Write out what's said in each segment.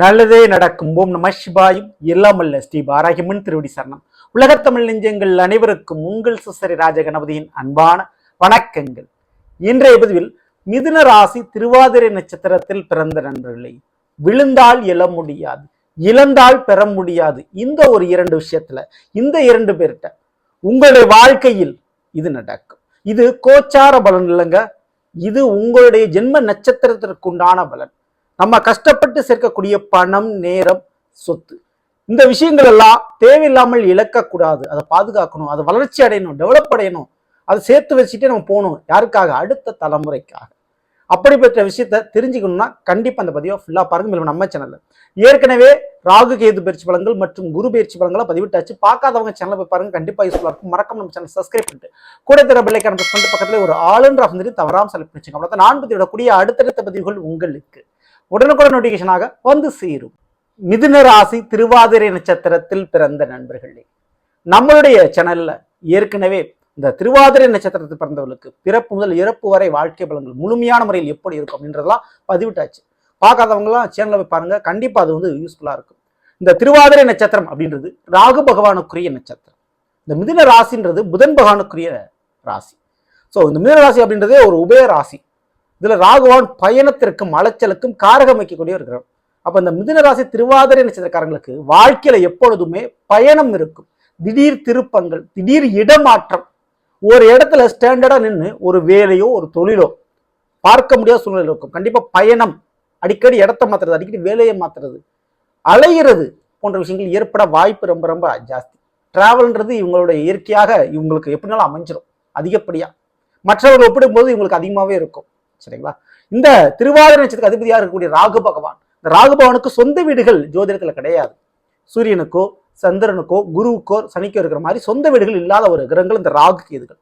நல்லதே நடக்கும். ஓம் நம சிவாயும் எல்லாமல்ல ஸ்ரீ பாராகிமன் திருவடி சரணம். உலகத்தமிழ் நெஞ்சங்கள் அனைவருக்கும் உங்கள் சுசரி ராஜகணபதியின் அன்பான வணக்கங்கள். இன்றைய பதிவில் மிதுன ராசி திருவாதிரை நட்சத்திரத்தில் பிறந்த நண்பர்களை விழுந்தால் எழ முடியாது இழந்தால் பெற முடியாது. இந்த ஒரு இரண்டு விஷயத்துல இந்த இரண்டு பேர்கிட்ட உங்களுடைய வாழ்க்கையில் இது நடக்கும். இது கோச்சார பலன் இல்லைங்க. இது உங்களுடைய ஜென்ம நட்சத்திரத்திற்கு உண்டான பலன். நம்ம கஷ்டப்பட்டு சேர்க்கக்கூடிய பணம் நேரம் சொத்து. இந்த விஷயங்கள் எல்லாம் தேவையில்லாமல் இழக்கக்கூடாது. அதை பாதுகாக்கணும். அதை வளர்ச்சி அடையணும் டெவலப் அடையணும். அதை சேர்த்து வச்சுட்டே நம்ம போகணும். யாருக்காக? அடுத்த தலைமுறைக்காக. அப்படிப்பட்ட விஷயத்த தெரிஞ்சுக்கணும்னா கண்டிப்பாக அந்த பதிவை ஃபுல்லாக பாருங்க. மேலும் நம்ம சேனலில் ஏற்கனவே ராகு கேது பயிற்சி பலன்கள் மற்றும் குரு பயிற்சி பலன்களை பதிவிட்டாச்சு. பார்க்காதவங்க சேனலை போய் பாருங்க. கண்டிப்பாக யூஸ்ஃபுல்லாக இருக்கும். மறக்காம நம்ம சேனல் சப்ஸ்கிரைப் பண்ணிட்டு கூட தர பிள்ளைக்கான பிரஸ் பண்ணிட்டு ஒரு ஆளுன்ற அப்படின்னு தவறாமல் செலக்ட் பண்ணிச்சுங்க அவ்வளோ நான் பத்தி விடக்கூடிய அடுத்தடுத்த பதிவுகள் உங்களுக்கு. உடனுக்குடன் நோட்டிஃபிகேஷனாக வந்து சேரும். மிதுன ராசி திருவாதிரை நட்சத்திரத்தில் பிறந்த நண்பர்களே நம்மளுடைய சேனல்ல ஏற்கனவே இந்த திருவாதிரை நட்சத்திரத்தில் பிறந்தவர்களுக்கு பிறப்பு முதல் இறப்பு வரை வாழ்க்கை பலன்கள் முழுமையான முறையில் எப்படி இருக்கும் அப்படின்றதெல்லாம் பதிவிட்டாச்சு. பார்க்காதவங்கலாம் சேனலை போய் பாருங்க. கண்டிப்பா அது வந்து யூஸ்ஃபுல்லா இருக்கும். இந்த திருவாதிரை நட்சத்திரம் அப்படின்றது ராகு பகவானுக்குரிய நட்சத்திரம். இந்த மிதுன ராசின்றது புதன் பகவானுக்குரிய ராசி. ஸோ இந்த மிதுன ராசி அப்படின்றதே ஒரு உபய ராசி. இதுல ராகுவான் பயணத்திற்கும் அலைச்சலுக்கும் காரகம் வைக்கக்கூடிய ஒரு கிரகம் அப்ப இந்த மிதுனராசி திருவாதிரை நட்சத்திரக்காரங்களுக்கு வாழ்க்கையில எப்பொழுதுமே பயணம் இருக்கும். திடீர் திருப்பங்கள் திடீர் இடமாற்றம். ஒரு இடத்துல ஸ்டாண்டர்டா நின்று ஒரு வேலையோ ஒரு தொழிலோ பார்க்க முடியாத சூழ்நிலை இருக்கும். கண்டிப்பா பயணம் அடிக்கடி இடத்த மாத்துறது அடிக்கடி வேலையை மாத்துறது அலையிறது போன்ற விஷயங்கள் ஏற்பட வாய்ப்பு ரொம்ப ரொம்ப ஜாஸ்தி. டிராவல்ன்றது இவங்களுடைய இயற்கையாக இவங்களுக்கு எப்படினாலும் அமைஞ்சிடும் அதிகப்படியா. மற்றவர்கள் ஒப்பிடும்போது இவங்களுக்கு அதிகமாகவே இருக்கும். சரிங்களா? இந்த திருவாதிரை நட்சத்திரத்துக்கு அதிபதியாக இருக்கக்கூடிய ராகு பகவான். இந்த ராகு பகவானுக்கு சொந்த வீடுகள் ஜோதிடத்தில் கிடையாது. சூரியனுக்கோ சந்திரனுக்கோ குருவுக்கோ சனிக்கோ இருக்கிற மாதிரி சொந்த வீடுகள் இல்லாத ஒரு கிரகங்கள் இந்த ராகு கேதுகள்.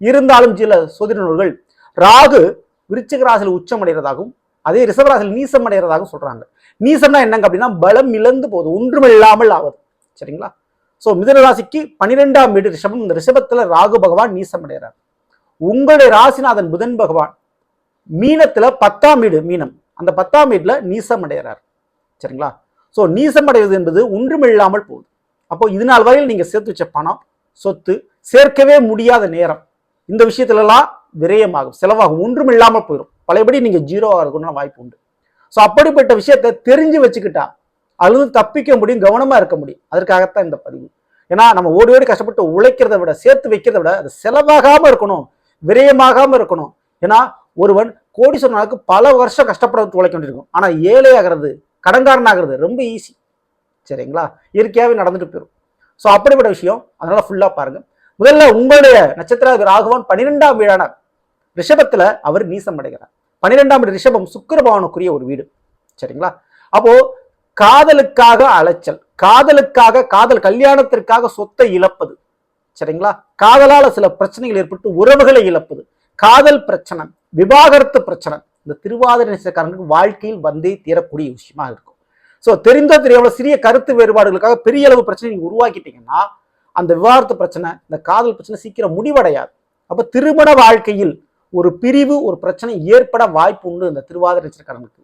இருந்தாலும் சில சோதனை நூல்கள் ராகு விருச்சிக ராசியில் உச்சம் அடைகிறதாகவும் அதே ரிசவராசில் நீசம் அடைகிறதாகவும் சொல்றாங்க. நீசம்னா என்னங்க அப்படின்னா பலம் இழந்து போகுது ஒன்றுமில்லாமல் ஆகுது. சரிங்களா? ஸோ மிதனராசிக்கு பன்னிரெண்டாம் வீடு ரிஷபம். இந்த ரிஷபத்தில் ராகு பகவான் நீசம் அடைகிறார். உங்களுடைய ராசிநாதன் புதன் பகவான் மீனத்தில் பத்தாம் வீடு மீனம். அந்த பத்தாம் வீட்டில் நீசம் அடைகிறார். சரிங்களா? ஸோ நீசம் அடைவது என்பது ஒன்றுமில்லாமல் போகுது. அப்போ இது நாள் வரையில் நீங்கள் சேர்த்து வச்ச பணம் சொத்து சேர்க்கவே முடியாத நேரம். இந்த விஷயத்துலலாம் விரயமாகும் செலவாகும் ஒன்றும் இல்லாமல் போயிடும் பழையபடி நீங்கள் ஜீரோவாக இருக்கணும்னு வாய்ப்பு உண்டு. ஸோ அப்படிப்பட்ட விஷயத்தை தெரிஞ்சு வச்சுக்கிட்டா அல்லது தப்பிக்க முடியும் கவனமாக இருக்க முடியும். அதற்காகத்தான் இந்த பதிவு. ஏன்னா நம்ம ஓடி ஓடி கஷ்டப்பட்டு உழைக்கிறத விட சேர்த்து வைக்கிறத விட அது செலவாகாமல் இருக்கணும் விரயமாகாமல் இருக்கணும். ஏன்னா ஒருவன் கோடீஸ்வரனுக்கு பல வருஷம் கஷ்டப்பட உழைக்க வேண்டியிருக்கும். ஆனா ஏழை ஆகிறது கடன்காரன் ஆகிறது ரொம்ப ஈஸி சரிங்களா? இயற்கையாகவே நடந்துட்டு போயிடும் ஸோ அப்படிப்பட்ட விஷயம் அதனால ஃபுல்லா பாருங்க. முதல்ல உங்களுடைய நட்சத்திர ராகவன் பன்னிரெண்டாம் வீடான ரிஷபத்துல அவர் நீசம் அடைகிறார். பன்னிரெண்டாம் வீடு ரிஷபம் சுக்கரபவனுக்குரிய ஒரு வீடு. சரிங்களா? அப்போ காதலுக்காக அலைச்சல் காதலுக்காக காதல் கல்யாணத்திற்காக சொத்தை இழப்பது. சரிங்களா? காதலால சில பிரச்சனைகள் ஏற்பட்டு உறவுகளை இழப்பது. காதல் பிரச்சனை. விவாகரத்து பிரச்சனை. இந்த திருவாதிரை நட்சத்திரக்காரங்களுக்கு வாழ்க்கையில் வந்தே தீரக்கூடிய விஷயமா இருக்கும். ஸோ தெரிந்தோ தெரியாமல சிறிய கருத்து வேறுபாடுகளுக்காக பெரிய அளவு பிரச்சனை நீங்கள் உருவாக்கிட்டீங்கன்னா அந்த விவாகரத்து பிரச்சனை இந்த காதல் பிரச்சனை சீக்கிரம் முடிவடையாது. அப்போ திருமண வாழ்க்கையில் ஒரு பிரிவு ஒரு பிரச்சனை ஏற்பட வாய்ப்பு உண்டு இந்த திருவாதிரை நட்சத்திரக்காரங்களுக்கு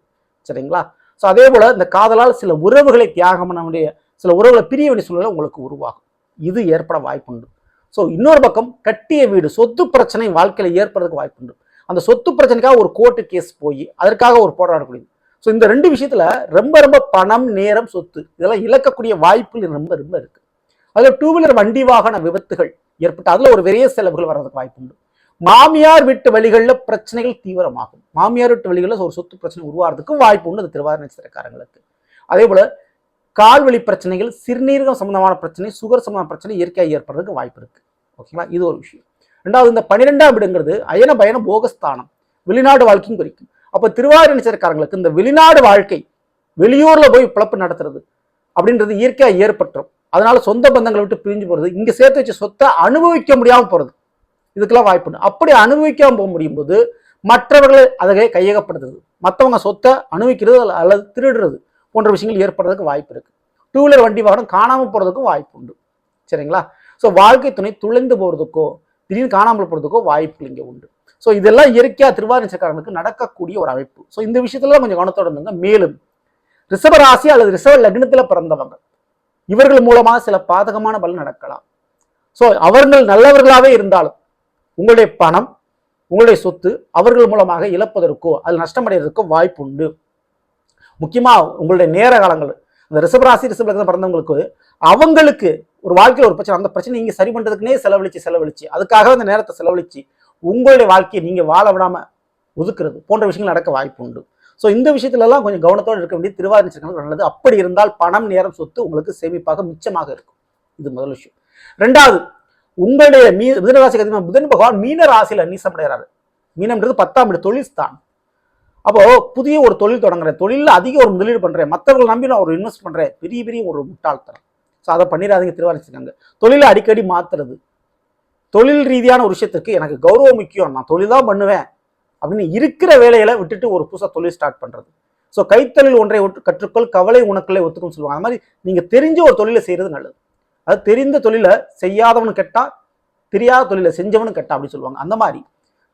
சரிங்களா? ஸோ அதே போல் இந்த காதலால் சில உறவுகளை தியாகம் பண்ண வேண்டிய சில உறவுகளை பிரிய வேண்டிய சூழ்நிலை உங்களுக்கு உருவாகும். இது ஏற்பட வாய்ப்புண்டு ஸோ இன்னொரு பக்கம் கட்டிய வீடு சொத்து பிரச்சனை வாழ்க்கையில் ஏற்படுறதுக்கு வாய்ப்புண்டு அந்த சொத்து பிரச்சனைக்காக ஒரு கோர்ட்டு கேஸ் போய் அதற்காக ஒரு போராடக்கூடியது ஸோ இந்த ரெண்டு விஷயத்தில் ரொம்ப ரொம்ப பணம் நேரம் சொத்து இதெல்லாம் இழக்கக்கூடிய வாய்ப்புகள் ரொம்ப ரொம்ப இருக்குது அதில் டூ வீலர் வண்டி வாகன விபத்துகள் ஏற்பட்டு அதில் ஒரு விரைய செலவுகள் வர்றதுக்கு வாய்ப்பு உண்டு. மாமியார் வீட்டு வழிகளில் பிரச்சனைகள் தீவிரமாகும். மாமியார் வீட்டு வழிகளில் ஒரு சொத்து பிரச்சனை உருவாகிறதுக்கும் வாய்ப்பு உண்டு அந்த திருவாரூர் நட்சத்திரக்காரங்களுக்கு. அதே போல் கால்வழி பிரச்சனைகள் சிறுநீரகம் சம்பந்தமான பிரச்சனை சுகர் சம்பந்தமான பிரச்சனை இயற்கையாக ஏற்படுறதுக்கு வாய்ப்பு இருக்குது ஓகேங்களா இது ஒரு விஷயம். ரெண்டாவது இந்த பன்னிரெண்டாம் இடங்கிறது அயன பயண போகஸ்தானம் வெளிநாடு வாழ்க்கையும் குறிக்கும். அப்போ திருவாரூர் நட்சத்திரக்காரங்களுக்கு இந்த வெளிநாடு வாழ்க்கை வெளியூரில் போய் பிழப்பு நடத்துறது அப்படின்றது இயற்கையாக ஏற்பட்டுரும். அதனால சொந்த பந்தங்களை விட்டு பிரிஞ்சு போகிறது இங்கே சேர்த்து வச்ச சொத்தை அனுபவிக்க முடியாமல் போகிறது இதுக்கெல்லாம் வாய்ப்பு உண்டு. அப்படி அனுபவிக்காமல் போக முடியும் போது மற்றவர்களை அதை கையகப்படுத்துறது. மற்றவங்க சொத்தை அனுபவிக்கிறது அல்லது திருடுறது போன்ற விஷயங்கள் ஏற்படுறதுக்கு வாய்ப்பு இருக்குது டூ வீலர் வண்டி வாகனம் காணாமல் போகிறதுக்கும் வாய்ப்பு உண்டு. சரிங்களா? ஸோ வாழ்க்கை துணை துளைந்து போகிறதுக்கோ திடீர்னு காணாமல் போகிறதுக்கோ வாய்ப்புகள் இங்கே உண்டு. ஸோ இதெல்லாம் இயற்கையாக திருவாரூர் நடக்கக்கூடிய ஒரு அமைப்பு. ஸோ இந்த விஷயத்துல கொஞ்சம் கவனத்தோட இருந்துங்க. மேலும் ரிஷபராசி அல்லது ரிஷப லக்னத்தில் பிறந்தவங்க இவர்கள் மூலமாக சில பாதகமான பலன் நடக்கலாம். ஸோ அவர்கள் நல்லவர்களாகவே இருந்தாலும் உங்களுடைய பணம் உங்களுடைய சொத்து அவர்கள் மூலமாக இழப்பதற்கோ அது நஷ்டமடைவதற்கோ வாய்ப்பு உண்டு. முக்கியமாக உங்களுடைய நேர காலங்கள் இந்த ரிஷபராசி ரிஷப லக்னம் பிறந்தவங்களுக்கு அவங்களுக்கு ஒரு வாழ்க்கையில் ஒரு பிரச்சனை அந்த பிரச்சனை நீங்கள் சரி பண்ணுறதுக்குனே செலவழிச்சு செலவழிச்சு அதுக்காக அந்த நேரத்தை செலவழிச்சு உங்களுடைய வாழ்க்கையை நீங்கள் வாழ விடாமல் ஒதுக்குறது போன்ற விஷயங்கள் நடக்க வாய்ப்பு உண்டு. ஸோ இந்த விஷயத்துலலாம் கொஞ்சம் கவனத்தோடு இருக்க வேண்டிய திருவாதிரை நல்லது. அப்படி இருந்தால் பணம் நேரம் சொத்து உங்களுக்கு சேமிப்பாக மிச்சமாக இருக்கும். இது முதல் விஷயம். ரெண்டாவது உங்களுடைய மீ மிதனராசி கதிமா புதன் பகவான் மீன ராசியில் நீசமடைகிறாரு மீனம்ன்றது பத்தாம் வீடு தொழில் அப்போ புதிய ஒரு தொழில் தொடங்குறேன். தொழிலில் அதிக ஒரு முதலீடு பண்றேன். மற்றவர்கள் நம்பி நான் ஒரு இன்வெஸ்ட் பண்ணுறேன் பெரிய பெரிய ஒரு முட்டாள்தனம். ஸோ அதை பண்ணிடாதீங்க திருவாரிச்சிருக்காங்க தொழிலை அடிக்கடி மாற்றுறது தொழில் ரீதியான ஒரு விஷயத்துக்கு எனக்கு கௌரவம் முக்கியம். நான் தொழில் தான் பண்ணுவேன். அப்படின்னு இருக்கிற வேலையில விட்டுட்டு ஒரு புதுசாக தொழில் ஸ்டார்ட் பண்ணுறது ஸோ கைத்தொழில் ஒன்றை ஒட்டு கற்றுக்கொள் கவலை உனக்குள்ளே ஒத்துக்கும்னு சொல்லுவாங்க. அந்த மாதிரி நீங்கள் தெரிஞ்ச ஒரு தொழிலை செய்கிறது நல்லது. அது தெரிந்த தொழிலை செய்யாதவனு கேட்டால் தெரியாத தொழிலை செஞ்சவனு கெட்டா அப்படின்னு சொல்லுவாங்க. அந்த மாதிரி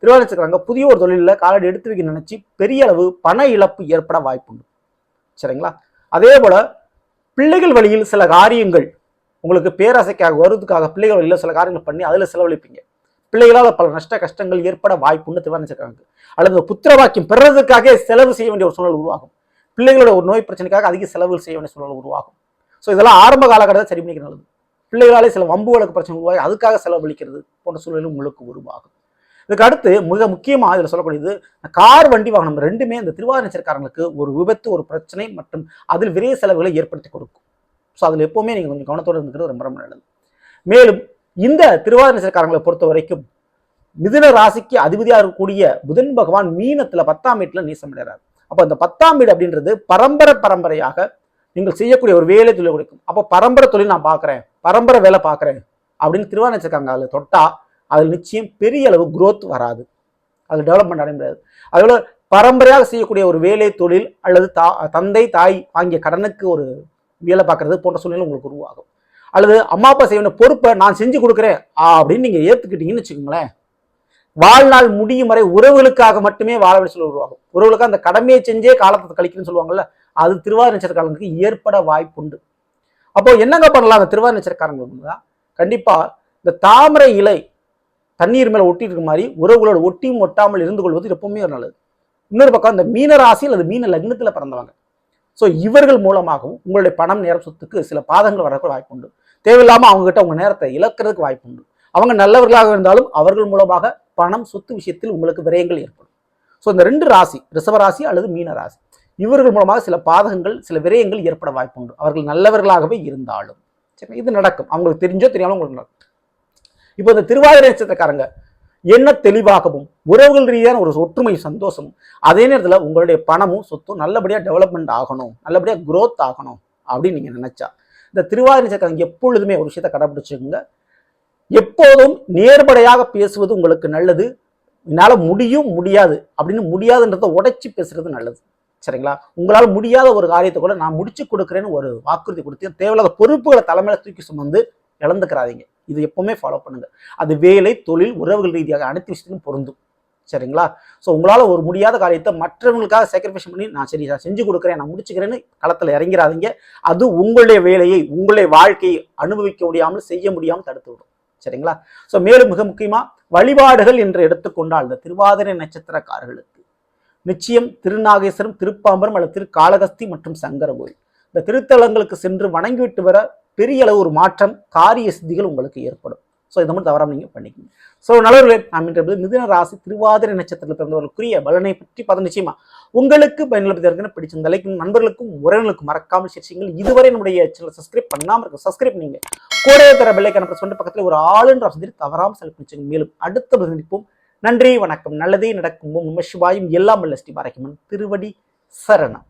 திருவாரூர் புதிய ஒரு தொழிலில் காலடி எடுத்து வைக்க நினச்சி பெரிய அளவு பண இழப்பு ஏற்பட வாய்ப்புண்டு. சரிங்களா? அதே போல் பிள்ளைகள் வழியில் சில காரியங்கள் உங்களுக்கு பேராசைக்காக வருவதுக்காக பிள்ளைகள் வழியில் சில காரியங்கள் பண்ணி அதில் செலவழிப்பீங்க. பிள்ளைகளால் பல நஷ்ட கஷ்டங்கள் ஏற்பட வாய்ப்புன்னு திருவாரூர் அல்லது புத்திரவாக்கியம் பெறுறதுக்காக செலவு செய்ய வேண்டிய ஒரு சூழல் உருவாகும். பிள்ளைகளோட ஒரு நோய் பிரச்சனைக்காக அதிக செலவு செய்ய வேண்டிய சூழல் உருவாகும். ஸோ இதெல்லாம் ஆரம்ப காலகட்டத்தில் சரி பண்ணிக்க நல்லது. பிள்ளைகளாலே சில வம்பு வழக்கு பிரச்சனை உருவாகி அதுக்காக செலவழிக்கிறது போன்ற சூழலும் உங்களுக்கு உருவாகும். இதுக்கு அடுத்து மிக முக்கியமாக இதில் சொல்லக்கூடியது கார் வண்டி வாகனம் ரெண்டுமே இந்த திருவாரூர்காரங்களுக்கு ஒரு விபத்து ஒரு பிரச்சனை மற்றும் அதில் விரைய செலவுகளை ஏற்படுத்தி கொடுக்கும். ஸோ அதில் எப்போவுமே நீங்கள் கொஞ்சம் கவனத்தோடு இருந்துக்கிறது ரொம்ப ரொம்ப நல்லது. மேலும் இந்த திருவாரூர்காரங்களை பொறுத்த வரைக்கும் மிதுன ராசிக்கு அதிபதியாக இருக்கக்கூடிய புதன் பகவான் மீனத்தில் பத்தாம் வீட்டுல நீசமடைறார் அப்போ அந்த பத்தாம் வீடு அப்படின்றது பரம்பரை பரம்பரையாக நீங்கள் செய்யக்கூடிய ஒரு வேலை தொழில் கொடுக்கும். அப்போ பரம்பரை தொழில் நான் பார்க்குறேன் பரம்பரை வேலை பார்க்குறேன் அப்படின்னு திருவாரூர்காரங்க அதில் தொட்டால் அதில் நிச்சயம் பெரிய அளவு குரோத் வராது. அது டெவலப்மெண்ட் அடைய முடியாது. அதோட பரம்பரையாக செய்யக்கூடிய ஒரு வேலை தொழில் அல்லது தா தந்தை தாய் வாங்கிய கடனுக்கு ஒரு வேலை பார்க்குறது போன்ற சூழ்நிலை உங்களுக்கு உருவாகும். அல்லது அம்மா அப்பா செய்ய வேண்டிய பொறுப்பை நான் செஞ்சு கொடுக்குறேன் அப்படின்னு நீங்கள் ஏற்றுக்கிட்டீங்கன்னு வச்சுக்கோங்களேன். வாழ்நாள் முடியும் வரை உறவுகளுக்காக மட்டுமே வாழ வேண்டிய உருவாகும். உறவுகளுக்கு அந்த கடமையை செஞ்சே காலத்தை கழிக்கணும்னு சொல்லுவாங்கல்ல அது திருவாரூர் நட்சத்திரக்காரங்களுக்கு ஏற்பட வாய்ப்புண்டு. அப்போ என்னங்க பண்ணலாம் அந்த திருவாரூர் நட்சத்திரக்காரங்களுக்கு தான் கண்டிப்பாக இந்த தாமரை இலை தண்ணீர் மேலே ஒட்டி இருக்க மாதிரி உறவுகளோட ஒட்டியும் ஒட்டாமல் இருந்து கொள்வது எப்பவுமே ஒரு நல்லது. இன்னொரு பக்கம் இந்த மீன ராசி அல்லது மீன லக்னத்துல பிறந்தவங்க. ஸோ இவர்கள் மூலமாகவும் உங்களுடைய பணம் நேரம் சொத்துக்கு சில பாதங்கள் வரக்கு வாய்ப்புண்டு தேவையில்லாம அவங்க அவங்ககிட்ட உங்கள் நேரத்தை இழக்கிறதுக்கு வாய்ப்புண்டு அவங்க நல்லவர்களாக இருந்தாலும் அவர்கள் மூலமாக பணம் சொத்து விஷயத்தில் உங்களுக்கு விரயங்கள் ஏற்படும். ஸோ இந்த ரெண்டு ராசி ரிசவ ராசி அல்லது மீன ராசி இவர்கள் மூலமாக சில பாதகங்கள் சில விரயங்கள் ஏற்பட வாய்ப்புண்டு அவர்கள் நல்லவர்களாகவே இருந்தாலும். சரி இது நடக்கும். அவங்களுக்கு தெரிஞ்சோ தெரியாமல் உங்களுக்கு நடக்கும். இப்போ இந்த திருவாதிரை நட்சத்திரக்காரங்க என்ன தெளிவாகவும் உறவுகள் ரீதியான ஒரு ஒற்றுமை சந்தோஷமும் அதே நேரத்தில் உங்களுடைய பணமும் சொத்தும் நல்லபடியாக டெவலப்மெண்ட் ஆகணும் நல்லபடியாக குரோத் ஆகணும் அப்படின்னு நீங்கள் நினைச்சா இந்த திருவாதிரை நட்சத்திரம் எப்பொழுதுமே ஒரு விஷயத்தை கடைபிடிச்சுக்கோங்க. எப்போதும் நேர்படையாக பேசுவது உங்களுக்கு நல்லது. என்னால் முடியும் முடியாது அப்படின்னு முடியாதுன்றதை உடைச்சி பேசுறது நல்லது. சரிங்களா? உங்களால் முடியாத ஒரு காரியத்தை கூட நான் முடிச்சு கொடுக்குறேன்னு ஒரு வாக்குறுதி கொடுத்து தேவையில்லாத பொறுப்புகளை தலைமையில தூக்கி சுமந்து இழந்துக்கிறாதீங்க. இது எப்பவுமே ஃபாலோ பண்ணுங்க. அது வேலை தொழில் உறவுகள் ரீதியாக அனைத்து விஷயத்திலும் பொருந்தும். சரிங்களா? ஸோ உங்களால் ஒரு முடியாத காரியத்தை மற்றவங்களுக்காக சேக்ரிஃபைஸ் பண்ணி நான் சரி நான் செஞ்சு கொடுக்குறேன் நான் முடிச்சுக்கிறேன்னு களத்தில் இறங்கிறாதீங்க. அது உங்களுடைய வேலையை உங்களுடைய வாழ்க்கையை அனுபவிக்க முடியாமல் செய்ய முடியாமல் தடுத்து விடும் சரிங்களா? ஸோ மேலும் மிக முக்கியமாக வழிபாடுகள் என்று எடுத்துக்கொண்டால் இந்த திருவாதிரை நட்சத்திரக்காரர்களுக்கு நிச்சயம் திருநாகேஸ்வரம் திருப்பாம்பரம் அல்லது திருக்காளகஸ்தி மற்றும் சங்கர கோயில் இந்த திருத்தலங்களுக்கு சென்று வணங்கிவிட்டு வர பெரிய அளவு ஒரு மாற்றம் காரிய சித்திகள் உங்களுக்கு ஏற்படும். ஸோ இதை மட்டும் தவறாமல் நீங்கள் பண்ணிக்கணும் ஸோ நல்லவர்களே நாம் இன்று மிதுன ராசி திருவாதிரை நட்சத்திரத்தில் பிறந்தவர்களுக்குரிய பலனை பற்றி பார்த்து நிச்சயமா உங்களுக்கு பயனுள்ளதாக பிடிச்ச தலைக்கும் நண்பர்களுக்கும் உறவினர்களுக்கும் மறக்காமல் சேர்ச்சிங்கள் இதுவரை நம்முடைய சேனல் சப்ஸ்கிரைப் பண்ணாமல் இருக்கும் சப்ஸ்கிரைப் நீங்கள் கூடவே தர பெல்லைக்கான பிரஸ் பண்ணிட்டு பக்கத்தில் ஒரு ஆளுன்ற வசதி தவறாமல் செலவு பண்ணிச்சுங்க மேலும் அடுத்த சந்திப்போம். நன்றி வணக்கம். நல்லதே நடக்கும். நம்ம சிவாயும். எல்லாம் வல்ல ஸ்ரீ பாரகிமன். திருவடி சரணம்.